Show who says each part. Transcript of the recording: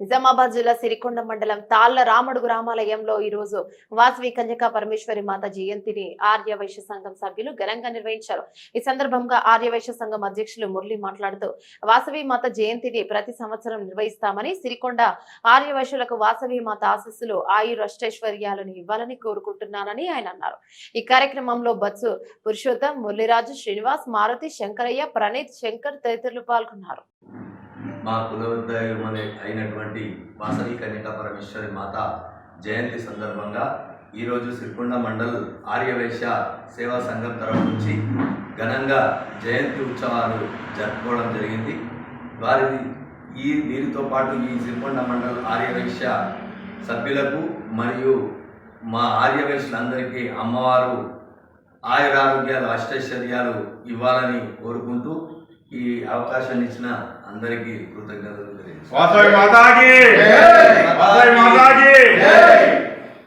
Speaker 1: నిజామాబాద్ జిల్లా సిరికొండ మండలం తాళ్ళ రాముడు గ్రామాలయంలో ఈ రోజు వాసవి కన్యకా పరమేశ్వరి మాత జయంతిని ఆర్య వైశ్య సంఘం సభ్యులు ఘనంగా నిర్వహించారు. ఈ సందర్భంగా ఆర్య వైశ్య సంఘం అధ్యక్షులు మురళి మాట్లాడుతూ వాసవి మాత జయంతిని ప్రతి సంవత్సరం నిర్వహిస్తామని సిరికొండ ఆర్య వైశ్యులకు వాసవి మాత ఆశస్సులు ఆయురష్టైశ్వర్యాలను ఇవ్వాలని కోరుకుంటున్నానని ఆయన అన్నారు. ఈ కార్యక్రమంలో బత్సు పురుషోత్తం మురళిరాజు శ్రీనివాస్ మారుతి శంకరయ్య ప్రణీత్ శంకర్ తదితరులు పాల్గొన్నారు.
Speaker 2: మా కులదైవం అయినటువంటి వాసవి కన్యకా పరమేశ్వరి మాత జయంతి సందర్భంగా ఈరోజు సిరికొండ మండల్ ఆర్యవేశ్య సేవా సంఘం తరఫు నుంచి ఘనంగా జయంతి ఉత్సవాలు జరుపుకోవడం జరిగింది. వారి ఈ వీరితో పాటు ఈ సిరికొండ మండల్ ఆర్యవైశ్య సభ్యులకు మరియు మా ఆర్యవేశ్యులందరికీ అమ్మవారు ఆయురారోగ్యాలు అష్టైశ్వర్యాలు ఇవ్వాలని కోరుకుంటూ ఈ అవకాశాన్ని ఇచ్చిన అందరికీ కృతజ్ఞతలు తెలియజేస్తున్నాను
Speaker 3: వాసవి మాతాకి వాసవి